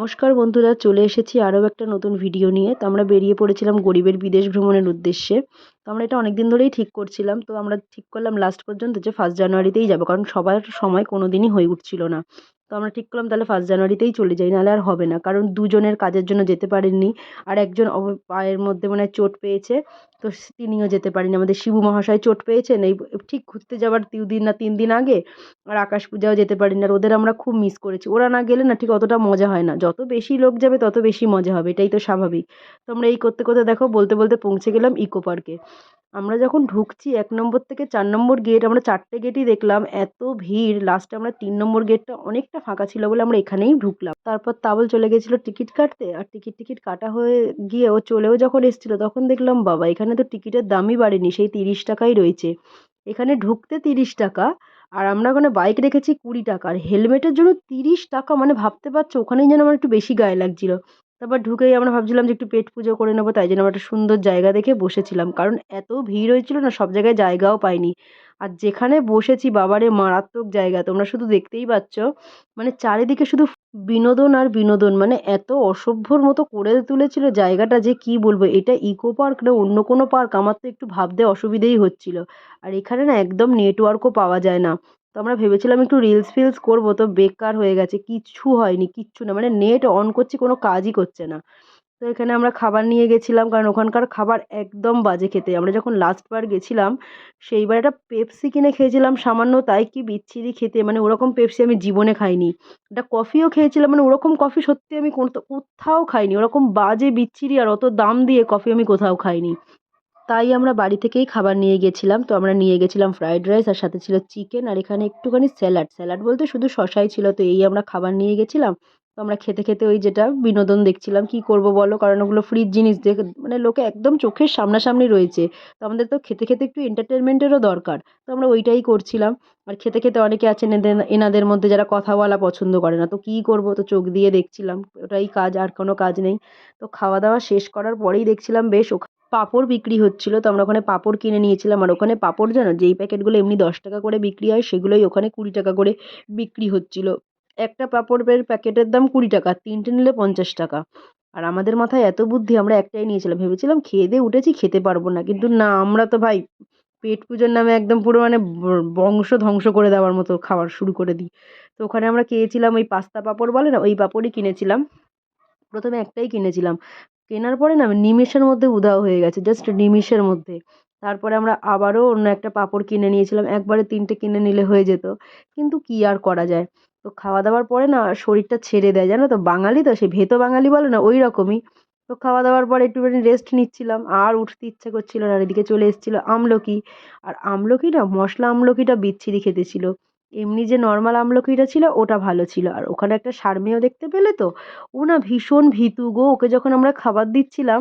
নমস্কার বন্ধুরা, চলে এসেছি আরও একটা নতুন ভিডিও নিয়ে। তো আমরা বেরিয়ে পড়েছিলাম গরিবের বিদেশ ভ্রমণের উদ্দেশ্যে। তো আমরা এটা অনেক দিন ধরেই ঠিক করছিলাম। তো আমরা ঠিক করলাম লাস্ট পর্যন্ত যে ফার্স্ট জানুয়ারিতেই যাব, কারণ সবার সময় কোনো দিনই হয়ে উঠছিল না। তো আমরা ঠিক করলাম, তাহলে ফার্স্ট জানুয়ারিতেই চলে যাই, নাহলে আর হবে না। কারণ দুজনের কাজের জন্য যেতে পারেননি আর একজন পায়ের মধ্যে মনে হয় চোট পেয়েছে, তো তিনিও যেতে পারেনি। আমাদের শিবু মহাশয় চোট পেয়েছেন, এই, ঠিক ঘুরতে যাওয়ার দু দিন না তিন দিন আগে, আর আকাশ পূজাও যেতে পারিনি, আর ওদের আমরা খুব মিস করেছি। ওরা না গেলে না ঠিক অতটা মজা হয় না। যত বেশি লোক যাবে, তত বেশি মজা হবে, এটাই তো স্বাভাবিক। তো আমরা এই করতে করতে দেখো, বলতে বলতে পৌঁছে গেলাম ইকো পার্কে। আমরা যখন ঢুকছি এক নম্বর থেকে চার নম্বর গেট আমরা চারটে গেটই দেখলাম, এত ভিড়। লাস্টে আমরা তিন নম্বর গেটটা অনেকটা ফাঁকা ছিল বলে আমরা এখানেই ঢুকলাম। তারপর তাবল চলে গেছিল টিকিট কাটতে, আর টিকিট টিকিট কাটা হয়ে গিয়ে ও চলেও যখন এসেছিল, তখন দেখলাম, বাবা, এখানে তো টিকিটের দামই বাড়েনি, সেই তিরিশ টাকাই রয়েছে। এখানে ঢুকতে তিরিশ টাকা, আর আমরা ওখানে বাইক রেখেছি কুড়ি টাকা। আর হেলমেটের জন্য তিরিশ টাকা মানে ভাবতে পারছ, ওখানেই যেন আমার একটু বেশি গায়ে লাগছিল। তারপর ঢুকেই আমরা ভাবছিলাম যে একটু পেট পুজো করে নেব, তাই জন্য আমরা একটা সুন্দর জায়গা দেখে বসেছিলাম। কারণ এত ভিড় হয়েছিল না, সব জায়গায় জায়গাও পাইনি। আর যেখানে বসেছি, বাবারে মারাত্মক জায়গা, তোমরা শুধু দেখতেই পাচ্ছ। মানে চারিদিকে শুধু বিনোদন আর বিনোদন মানে এত অসভ্যর মতো করে তুলেছিল জায়গাটা যে কি বলব, এটা ইকো পার্ক না, অন্য কোনো পার্ক, আমার তো একটু ভাবতে অসুবিধেই হচ্ছিল। আর এখানে না একদম নেটওয়ার্কও পাওয়া যায় না। তো আমরা ভেবেছিলাম একটু রিলস ফিলস করব, তো বেকার হয়ে গেছে, কিচ্ছু হয়নি, কিচ্ছু না মানে নেট অন করছি, কোনো কাজই করছে না। তো এখানে আমরা খাবার নিয়ে গেছিলাম, কারণ ওখানকার খাবার একদম বাজে খেতে। আমরা যখন লাস্টবার গেছিলাম, সেইবার একটা পেপসি কিনে খেয়েছিলাম, সামান্য তাই কি বিচ্ছিরি খেতে মানে ওরকম পেপসি আমি জীবনে খাইনি। একটা কফিও খেয়েছিলাম মানে ওরকম কফি সত্যি আমি কোথাও খাইনি, ওরকম বাজে বিচ্ছিরি আর অত দাম দিয়ে কফি আমি কোথাও খাইনি। তাই আমরা বাড়ি থেকেই খাবার নিয়ে গেছিলাম। তো আমরা নিয়ে গেছিলাম ফ্রাইড রাইস আর সাথে ছিল চিকেন আর এখানে একটুখানি স্যালাড স্যালাড বলতে শুধু শশাই ছিল, তো এই আমরা খাবার নিয়ে গেছিলাম। তো আমরা খেতে খেতে ওই যেটা বিনোদন দেখছিলাম, কি করব বলো? কারণ ওগুলো ফ্রিজ জিনিস দেখে মানে লোকে একদম চোখের সামনাসামনি রয়েছে। তো আমাদের তো খেতে খেতে একটু এন্টারটেনমেন্টেরও দরকার। তো আমরা ওইটাই করছিলাম। আর খেতে খেতে অনেকে আছেন এদের, এনাদের মধ্যে যারা কথা বলা পছন্দ করে না। তো কী করব? তো চোখ দিয়ে দেখছিলাম। ওটাই কাজ, আর কোনো কাজ নেই। তো খাওয়া দাওয়া শেষ করার পরেই দেখছিলাম, বেশ পাঁপড় বিক্রি হচ্ছিল। তো আমরা ওখানে পাঁপড় কিনে নিয়েছিলাম। আর ওখানে পাঁপড় জানো, যেই প্যাকেটগুলো এমনি দশ টাকা করে বিক্রি হয়, সেগুলোই ওখানে কুড়ি টাকা করে বিক্রি হচ্ছিল। একটা পাঁপড়ের প্যাকেটের দাম কুড়ি টাকা, তিনটে নিলে পঞ্চাশ টাকা। আর আমাদের মাথায় এত বুদ্ধি, আমরা একটাই নিয়েছিলাম। ভেবেছিলাম খেয়ে দিয়ে উঠেছি, খেতে পারব না। কিন্তু না, আমরা তো ভাই পেট পুজোর নামে একদম পুরো মানে বংশ ধ্বংস করে দেওয়ার মতো খাবার শুরু করে দিই। তো ওখানে আমরা খেয়েছিলাম ওই পাস্তা পাঁপড় বলে না, ওই পাঁপড়ই কিনেছিলাম। প্রথমে একটাই কিনেছিলাম। কেনার পরে না নিমেষের মধ্যে উধাও হয়ে গেছে জাস্ট নিমেষের মধ্যে। তারপরে আমরা আবারও অন্য একটা পাঁপড় কিনে নিয়েছিলাম, একবারে তিনটে কিনে নিলে হয়ে যেত, কিন্তু কী আর করা যায়? তো খাওয়া দাওয়ার পরে না শরীরটা ছেড়ে দেয়, জানো তো? বাঙালি তো, সে ভেতো বাঙালি বলে না, ওই রকমই। তো খাওয়া দাওয়ার পরে একটুখানি রেস্ট নিচ্ছিলাম, আর উঠতে ইচ্ছে করছিল না এদিকে চলে এসেছিল আমলকি। আর আমলকি না, মশলা আমলকিটা বিচ্ছিরি খেতে ছিল। এমনি যে নর্মাল আমলকিটা ছিল, ওটা ভালো ছিল। আর ওখানে একটা ষাঁড়মেয় দেখতে পেলে তো? ও না ভীষণ ভীতু গো। ওকে যখন আমরা খাবার দিচ্ছিলাম,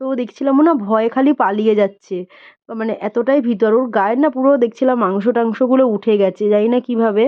তো দেখছিলাম ও না ভয়ে খালি পালিয়ে যাচ্ছে। মানে এতটাই ভীতু। আর ওর গায়ের না পুরো দেখছিলাম মাংস টাংসগুলো উঠে গেছে, জানি না কীভাবে।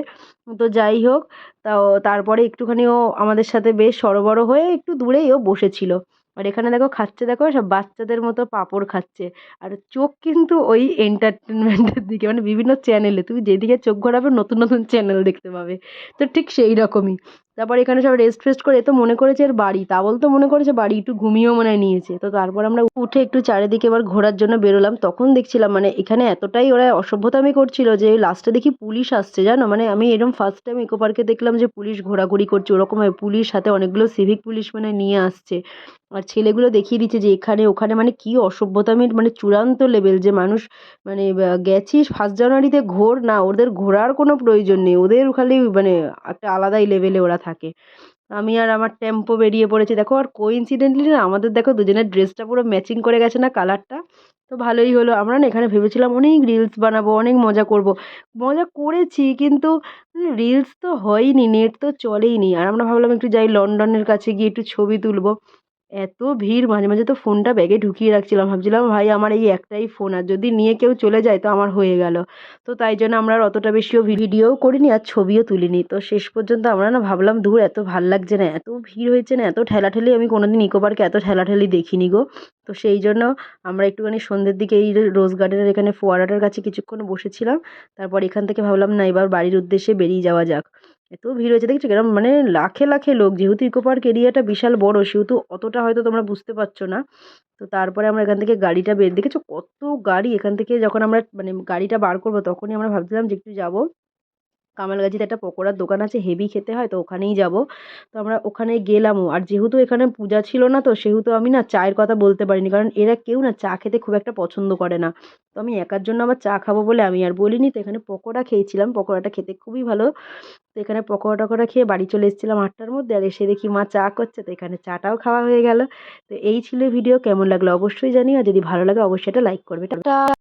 তো যাই হোক, তাও তারপরে একটুখানি ও আমাদের সাথে বেশ সরবর হয়ে একটু দূরেই ও বসেছিল। আর এখানে দেখো খাচ্ছে, দেখো সব বাচ্চাদের মতো পাঁপড় খাচ্ছে। আর চোখ কিন্তু ওই এন্টারটেনমেন্টের দিকে মানে বিভিন্ন চ্যানেলে তুমি যেদিকে চোখ ঘোরাবে, নতুন নতুন চ্যানেল দেখতে পাবে। তো ঠিক সেই রকমই। তারপর এখানে সব রেস্ট ফেস্ট করে তো মনে করেছে এর বাড়ি, তা বলতো মনে করেছে বাড়ি একটু ঘুমিয়েও মনে নিয়েছে। তো তারপর আমরা উঠে একটু চারিদিকে এবার ঘোরার জন্য বেরোলাম। তখন দেখছিলাম মানে এখানে এতটাই ওরা অসভ্যতামি করছিল যে লাস্টে দেখি পুলিশ আসছে, জানো? মানে আমি এরকম ফার্স্ট টাইম ইকো পার্কে দেখলাম যে পুলিশ ঘোরাঘুরি করছে ওরকমভাবে পুলিশ সাথে অনেকগুলো সিভিক পুলিশ মানে নিয়ে আসছে। আর ছেলেগুলো দেখিয়ে দিচ্ছে যে এখানে, ওখানে মানে কী অসভ্যতামির মানে চূড়ান্ত লেভেল যে মানুষ মানে গেছিস ফার্স্ট জানুয়ারিতে ঘোর না, ওদের ঘোরার কোনো প্রয়োজন নেই, ওদের খালি মানে একটা আলাদাই লেভেলে ওরা থাকে। আমি আর আমার টেম্পো বেরিয়ে পড়েছি। দেখো, আর কোইনসিডেন্টলি না, আমাদের দেখো দুজনের ড্রেসটা পুরো ম্যাচিং করে গেছে না কালারটা তো ভালোই হলো। আমরা না এখানে ভেবেছিলাম অনেক রিলস বানাবো, অনেক মজা করব। মজা করেছি কিন্তু রিলস তো হয়নি নেট তো চলেই নি। আর আমরা ভাবলাম একটু যাই লন্ডনের কাছে গিয়ে একটু ছবি তুলবো। এত ভিড়, মাঝে মাঝে তো ফোনটা ব্যাগে ঢুকিয়ে রাখছিলাম। ভাবছিলাম, ভাই, আমার এই একটাই ফোন, আর যদি নিয়ে কেউ চলে যায়, তো আমার হয়ে গেল। তো তাই জন্য আমরা আর অতটা বেশিও ভিডিওও করিনি, আর ছবিও তুলিনি। তো শেষ পর্যন্ত আমরা না ভাবলাম দূর এত ভালো লাগছে না, এত ভিড় হয়েছে না, এত ঠেলাঠেলি, আমি কোনোদিন ইকো পার্কে এত ঠেলাঠেলি দেখিনি গো। তো সেই জন্য আমরা একটুখানি সন্ধ্যের দিকে এই রোজ গার্ডেনের এখানে ফোয়ারাটার কাছে কিছুক্ষণ বসেছিলাম। তারপর এখান থেকে ভাবলাম, না, এবার বাড়ির উদ্দেশ্যে বেরিয়ে যাওয়া যাক। এত ভিড় হয়েছে। দেখছ কিরম? মানে লাখে লাখে লোক। যেহেতু ইকো পার্ক এরিয়াটা বিশাল বড়, সেহেতু অতটা হয়তো তোমরা বুঝতে পারছ না। তো তারপরে আমরা এখান থেকে গাড়িটা বের দেখেছ কত গাড়ি? এখান থেকে যখন আমরা মানে গাড়িটা বার করব, তখনই আমরা ভাবছিলাম যে একটু যাব। কামালগাছিতে একটা পকোড়ার দোকান আছে, হেভি খেতে হয়, তো ওখানেই যাব। তো আমরা ওখানে গেলামও, আর যেহেতু এখানে পূজা ছিল না, তো সেহেতু আমি না চায়ের কথা বলতে পারিনি, কারণ এরা কেউ না চা খেতে খুব একটা পছন্দ করে না। তো আমি একার জন্য আবার চা খাব বলে আমি আর বলিনি, তো এখানে পকোড়া খেয়েছিলাম, পকোড়াটা খেতে খুবই ভালো। তো এখানে পকোড়া টকোড়া খেয়ে বাড়ি চলে এসেছিলাম আটটার মধ্যে, আর এসে দেখি মা চা করছে, তো এখানে চাটাও খাওয়া হয়ে গেল। তো এই ছিল ভিডিও, কেমন লাগল অবশ্যই জানিও, আর যদি ভালো লাগে অবশ্যই এটা লাইক করবে।